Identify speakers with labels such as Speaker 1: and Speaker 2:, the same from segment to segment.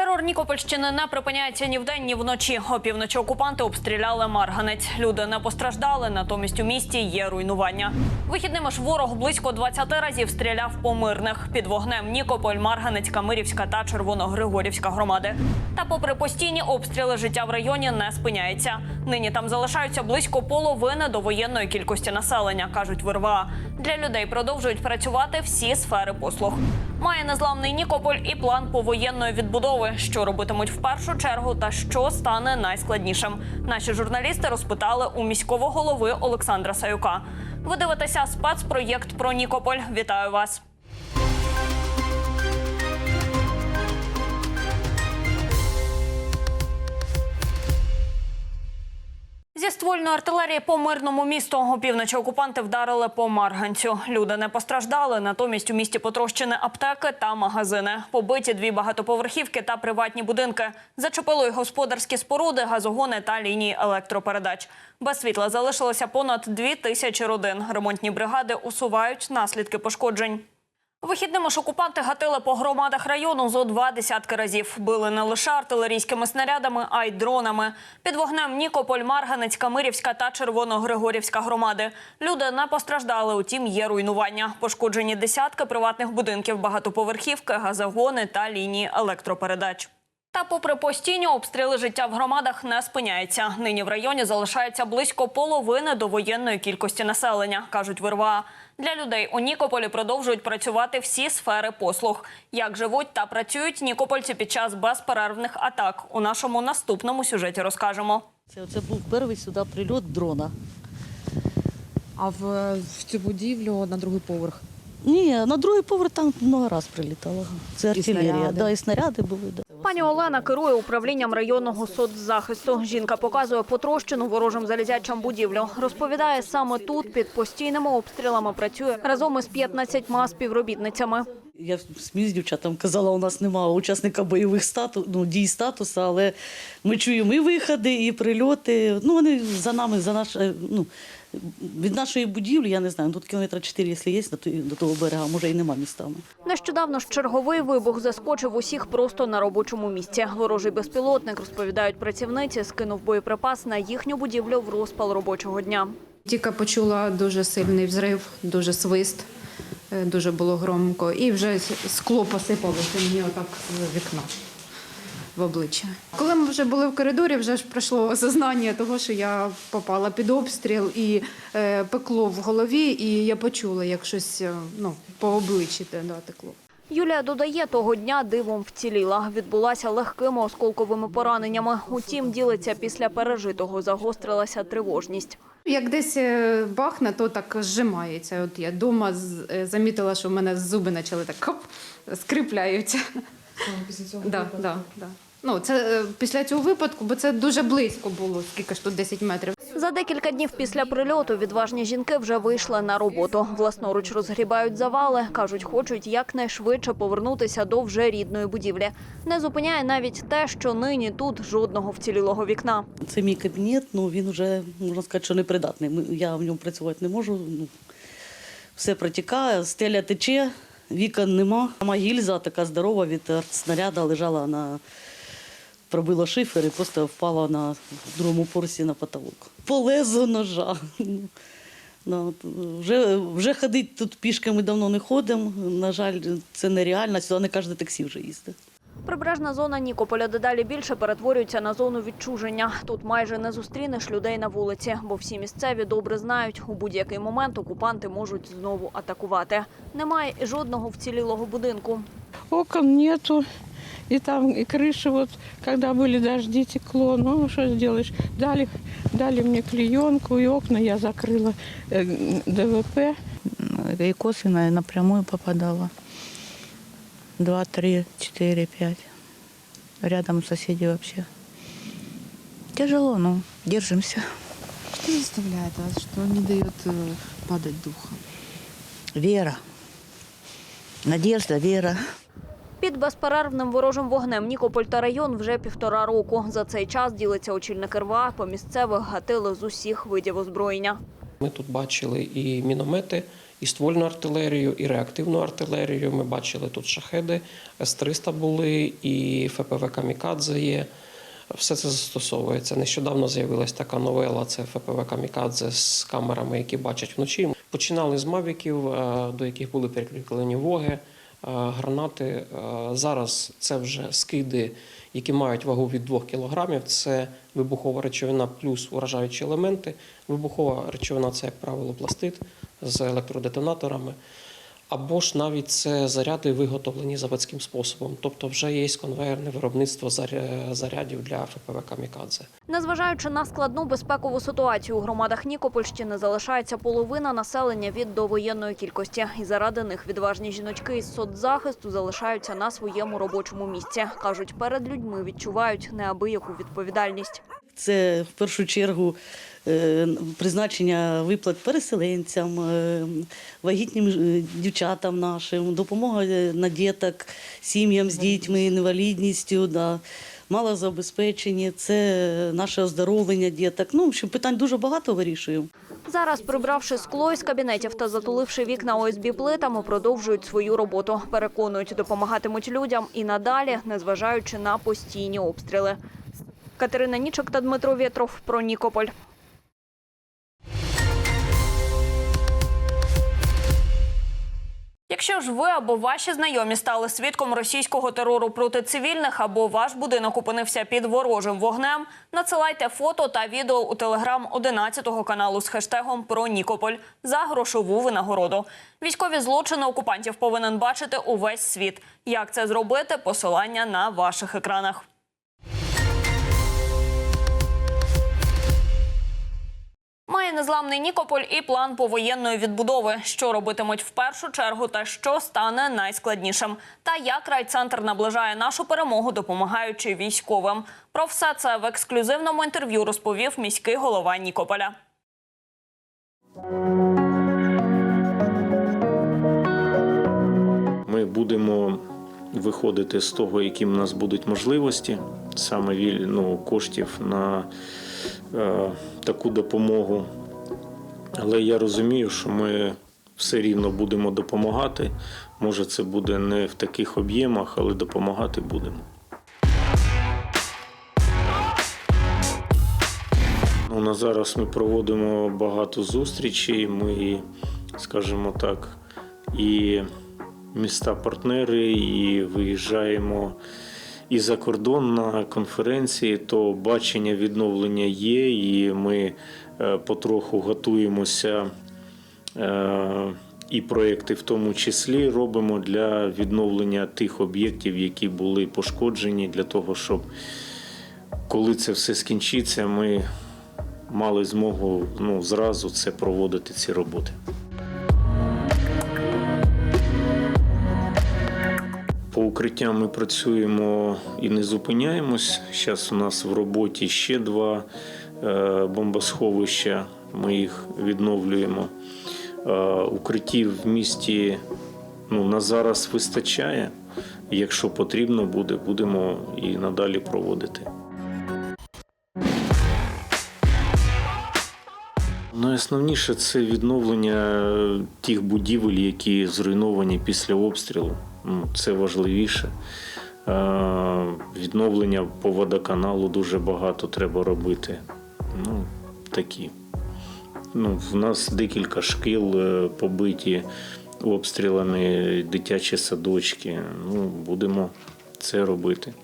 Speaker 1: Терор Нікопольщини не припиняється ні вдень, ні вночі. Опівночі окупанти обстріляли Марганець. Люди не постраждали, натомість у місті є руйнування. Вихідними ж ворог близько 20 разів стріляв по мирних. Під вогнем Нікополь, Марганець, Камирівська та Червоногригорівська громади. Та попри постійні обстріли, життя в районі не спиняється. Нині там залишаються близько половини до воєнної кількості населення, кажуть в РВА. Для людей продовжують працювати всі сфери послуг. Має незламний Нікополь і план повоєнної відбудови, що робитимуть в першу чергу та що стане найскладнішим. Наші журналісти розпитали у міського голови Олександра Саюка. Ви дивитеся спецпроєкт про Нікополь. Вітаю вас. Зі ствольної артилерії по мирному місту опівночі окупанти вдарили по Марганцю. Люди не постраждали. Натомість у місті потрощені аптеки та магазини. Побиті дві багатоповерхівки та приватні будинки. Зачепило й господарські споруди, газогони та лінії електропередач. Без світла залишилося понад дві тисячі родин. Ремонтні бригади усувають наслідки пошкоджень. Вихідними ж окупанти гатили по громадах району зо два десятки разів. Били не лише артилерійськими снарядами, а й дронами. Під вогнем Нікополь, Марганець, Камирівська та Червоногригорівська громади. Люди не постраждали, утім є руйнування. Пошкоджені десятки приватних будинків, багатоповерхівки, газогони та лінії електропередач. Та попри постійні обстріли життя в громадах не спиняється. Нині в районі залишається близько половини до воєнної кількості населення, кажуть в РВА. Для людей у Нікополі продовжують працювати всі сфери послуг. Як живуть та працюють нікопольці під час безперервних атак. У нашому наступному сюжеті розкажемо.
Speaker 2: Це, це був перший сюди прильот дрона.
Speaker 3: А в, в цю будівлю на другий поверх.
Speaker 2: Ні, на другий поверх там много раз прилітало. Це артилерія.
Speaker 3: снаряди.
Speaker 2: Да, і снаряди були. Да.
Speaker 1: Пані Олена керує управлінням районного соцзахисту. Жінка показує потрощену ворожим залізячам будівлю. Розповідає, саме тут під постійними обстрілами працює разом із 15 співробітницями.
Speaker 2: Я сміюсь дівчатам казала, у нас немає учасника бойових стату, ну, дій статусу, але ми чуємо і виходи, і прильоти. Ну, вони за нами, за наш, ну, від нашої будівлі, я не знаю, тут кілометра 4, якщо є, до, до того берега, може і нема містами.
Speaker 1: Нещодавно ж черговий вибух заскочив усіх просто на робочому місці. Ворожий безпілотник, розповідають працівниці, скинув боєприпас на їхню будівлю в розпал робочого дня.
Speaker 3: Тільки почула дуже сильний взрив, дуже свист, е, дуже було громко. І вже скло посипалося мені отак з вікна в обличчя. Коли ми вже були в коридорі, вже ж пройшло осознання того, що я попала під обстріл і е, пекло в голові, і я почула, як щось е, ну, по обличчі те, да, текло.
Speaker 1: Юлія додає, того дня дивом вціліла. Відбулася легкими осколковими пораненнями. Утім, ділиться після пережитого загострилася тривожність.
Speaker 3: Як десь е, бахне, то так зжимається. От я вдома замітила, що в мене зуби почали так хоп, скрипляються.
Speaker 4: Після цього
Speaker 3: Да, да, да. Ну, це е, після цього випадку, бо це дуже близько було, скільки ж тут 10 метрів.
Speaker 1: За декілька днів після прильоту відважні жінки вже вийшли на роботу. Власноруч розгрібають завали. кажуть, хочуть якнайшвидше повернутися до вже рідної будівлі. Не зупиняє навіть те, що нині тут жодного вцілілого вікна.
Speaker 2: Це мій кабінет, ну він вже, можна сказати, що непридатний. Я в ньому працювати не можу. Ну, все протікає, стеля тече, вікон нема. Сама гільза така здорова від снаряда лежала на пробила шифер і просто впала на другому порсі на потолок. По лезу ножа. Ну, вже, вже ходити тут пішки ми давно не ходимо. На жаль, це нереально. Сюди не кожне таксі вже їздить.
Speaker 1: Прибережна зона Нікополя дедалі більше перетворюється на зону відчуження. Тут майже не зустрінеш людей на вулиці, бо всі місцеві добре знають, у будь-який момент окупанти можуть знову атакувати. Немає жодного вцілілого будинку.
Speaker 5: Окон нету. И там и крыши вот, когда были дожди, текло. Ну, что сделаешь? Дали, дали мне клеенку, и окна я закрыла э, ДВП.
Speaker 6: И косвенно напрямую попадала. Два, три, четыре, пять. Рядом соседи вообще. Тяжело, но держимся.
Speaker 4: Что заставляет вас, что не дает э, падать духом?
Speaker 6: Вера. Надежда, вера.
Speaker 1: Під безперервним ворожим вогнем Нікополь та район вже півтора року. За цей час ділиться очільник РВА, по місцевих гатили з усіх видів озброєння.
Speaker 7: Ми тут бачили і міномети, і ствольну артилерію, і реактивну артилерію. Ми бачили тут шахеди, С-300 були, і ФПВ Камікадзе є. Все це застосовується. Нещодавно з'явилась така новела: це ФПВ Камікадзе з камерами, які бачать вночі. Починали з мавіків, до яких були прикріплені воги, гранати. Е, Зараз це вже скиди, які мають вагу від 2 кг. Це вибухова речовина плюс уражаючі елементи. Вибухова речовина це, як правило, пластит з електродетонаторами. Або ж навіть це заряди виготовлені заводським способом, тобто вже є конвейерне виробництво зарядів для ФПВ Камікадзе.
Speaker 1: Незважаючи на складну безпекову ситуацію, у громадах Нікопольщини залишається половина населення від довоєнної кількості. І заради них відважні жіночки із соцзахисту залишаються на своєму робочому місці. Кажуть, перед людьми відчувають неабияку відповідальність.
Speaker 2: Це в першу чергу е, призначення виплат переселенцям, е, вагітнім е, дівчатам нашим, допомога на діток, сім'ям з дітьми, інвалідністю, да, малозабезпечені, це наше оздоровлення діток. Ну, общем, питань дуже багато вирішуємо.
Speaker 1: Зараз, прибравши скло із кабінетів та затуливши вікна ОСБ плитами, продовжують свою роботу. Переконують, допомагатимуть людям і надалі, незважаючи на постійні обстріли. Катерина Нічок та Дмитро Вєтров про Нікополь. Якщо ж ви або ваші знайомі стали свідком російського терору проти цивільних, або ваш будинок опинився під ворожим вогнем, надсилайте фото та відео у телеграм 11 каналу з хештегом про Нікополь за грошову винагороду. Військові злочини окупантів повинен бачити увесь світ. Як це зробити? Посилання на ваших екранах. Має незламний Нікополь і план повоєнної відбудови, що робитимуть в першу чергу та що стане найскладнішим. Та як райцентр наближає нашу перемогу, допомагаючи військовим. Про все це в ексклюзивному інтерв'ю розповів міський голова Нікополя.
Speaker 8: Ми будемо виходити з того, які в нас будуть можливості, саме віль- ну, коштів на е, таку допомогу. Але я розумію, що ми все рівно будемо допомагати. Може, це буде не в таких об'ємах, але допомагати будемо. Ну, на зараз ми проводимо багато зустрічей. Ми, скажімо так, і міста-партнери, і виїжджаємо і за кордон на конференції, то бачення відновлення є, і ми е, потроху готуємося. е, І проекти в тому числі робимо для відновлення тих об'єктів, які були пошкоджені, для того, щоб коли це все скінчиться, ми мали змогу ну, зразу це проводити ці роботи. По укриттям ми працюємо і не зупиняємось. Зараз у нас в роботі ще два е, бомбосховища. Ми їх відновлюємо. Е, Укриттів в місті ну, на зараз вистачає. Якщо потрібно буде, будемо і надалі проводити. Найосновніше це відновлення тих будівель, які зруйновані після обстрілу. Ну, Це важливіше. Відновлення по водоканалу дуже багато треба робити. Ну, такі. Ну, в нас декілька шкіл е, побиті обстрілами, дитячі садочки. Ну, будемо це робити.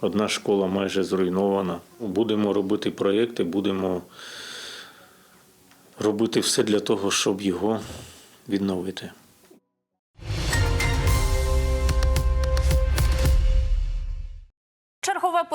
Speaker 8: Одна школа майже зруйнована. Будемо робити проєкти, будемо робити все для того, щоб його відновити.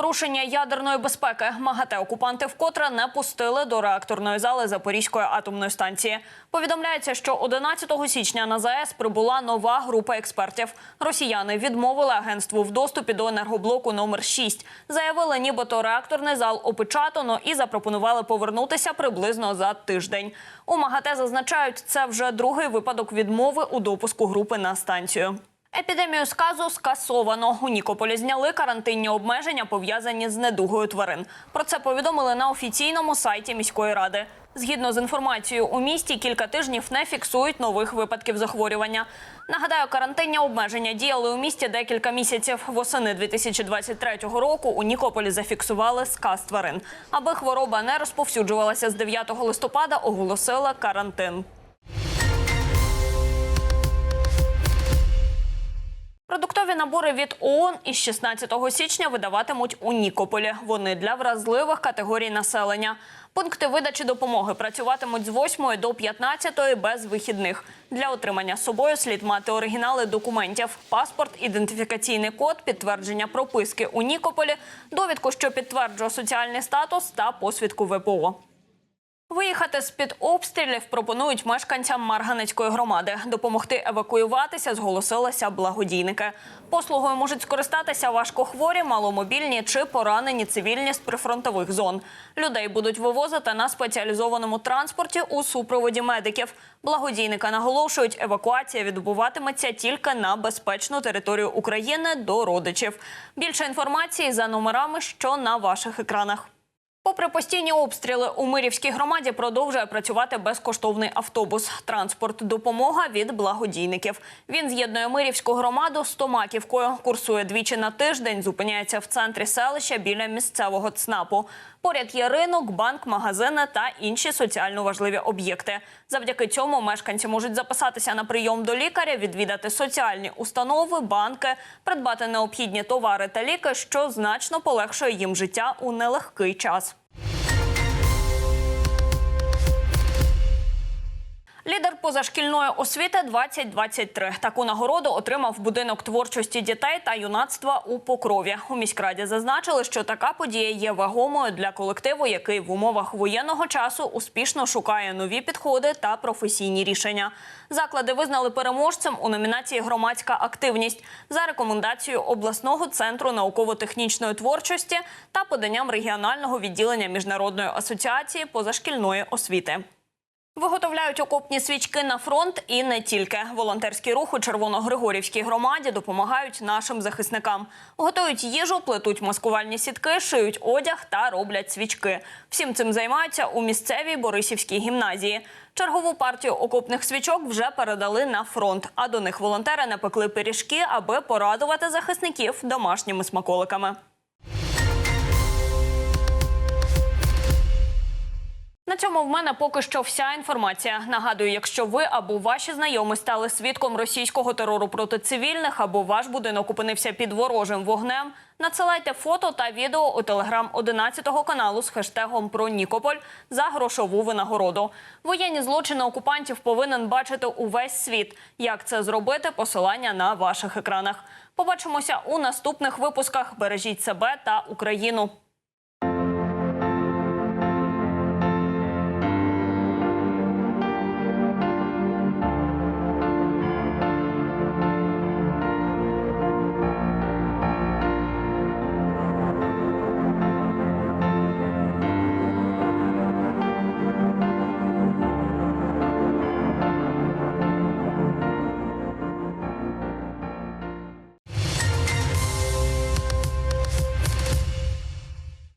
Speaker 1: Порушення ядерної безпеки. МАГАТЕ окупанти вкотре не пустили до реакторної зали Запорізької атомної станції. Повідомляється, що 11 січня на ЗАЕС прибула нова група експертів. Росіяни відмовили агентству в доступі до енергоблоку номер 6 Заявили, нібито реакторний зал опечатано і запропонували повернутися приблизно за тиждень. У МАГАТЕ зазначають, це вже другий випадок відмови у допуску групи на станцію. Епідемію сказу скасовано. У Нікополі зняли карантинні обмеження, пов'язані з недугою тварин. Про це повідомили на офіційному сайті міської ради. Згідно з інформацією, у місті кілька тижнів не фіксують нових випадків захворювання. Нагадаю, карантинні обмеження діяли у місті декілька місяців. Восени 2023 року у Нікополі зафіксували сказ тварин. Аби хвороба не розповсюджувалася з 9 листопада, оголосили карантин. Набори від ООН із 16 січня видаватимуть у Нікополі. Вони для вразливих категорій населення. Пункти видачі допомоги працюватимуть з 8 до 15 без вихідних. Для отримання собою слід мати оригінали документів: паспорт, ідентифікаційний код, підтвердження прописки у Нікополі, довідку, що підтверджує соціальний статус та посвідку ВПО. Виїхати з-під обстрілів пропонують мешканцям Марганецької громади. Допомогти евакуюватися зголосилися благодійники. Послугою можуть скористатися важкохворі, маломобільні чи поранені цивільні з прифронтових зон. Людей будуть вивозити на спеціалізованому транспорті у супроводі медиків. Благодійники наголошують, евакуація відбуватиметься тільки на безпечну територію України до родичів. Більше інформації за номерами, що на ваших екранах. Попри постійні обстріли, у Мирівській громаді продовжує працювати безкоштовний автобус. Транспорт допомога від благодійників. Він з'єднує Мирівську громаду з Томаківкою. Курсує двічі на тиждень. Зупиняється в центрі селища біля місцевого ЦНАПу. Поряд є ринок, банк, магазини та інші соціально важливі об'єкти. Завдяки цьому мешканці можуть записатися на прийом до лікаря, відвідати соціальні установи, банки, придбати необхідні товари та ліки, що значно полегшує їм життя у нелегкий час. Лідер позашкільної освіти 2023. Таку нагороду отримав будинок творчості дітей та юнацтва у Покрові. У міськраді зазначили, що така подія є вагомою для колективу, який в умовах воєнного часу успішно шукає нові підходи та професійні рішення. Заклади визнали переможцем у номінації Громадська активність за рекомендацією обласного центру науково-технічної творчості та поданням регіонального відділення міжнародної асоціації позашкільної освіти. Виготовляють окопні свічки на фронт і не тільки. Волонтерський рух у Червоногригорівській громаді допомагають нашим захисникам. Готують їжу, плетуть маскувальні сітки, шиють одяг та роблять свічки. Всім цим займаються у місцевій Борисівській гімназії. Чергову партію окопних свічок вже передали на фронт, а до них волонтери напекли пиріжки, аби порадувати захисників домашніми смаколиками. На цьому в мене поки що вся інформація. Нагадую, якщо ви або ваші знайомі стали свідком російського терору проти цивільних, або ваш будинок опинився під ворожим вогнем, надсилайте фото та відео у телеграм 11 каналу з хештегом про Нікополь за грошову винагороду. Воєнні злочини окупантів повинен бачити увесь світ. Як це зробити? Посилання на ваших екранах. Побачимося у наступних випусках. Бережіть себе та Україну.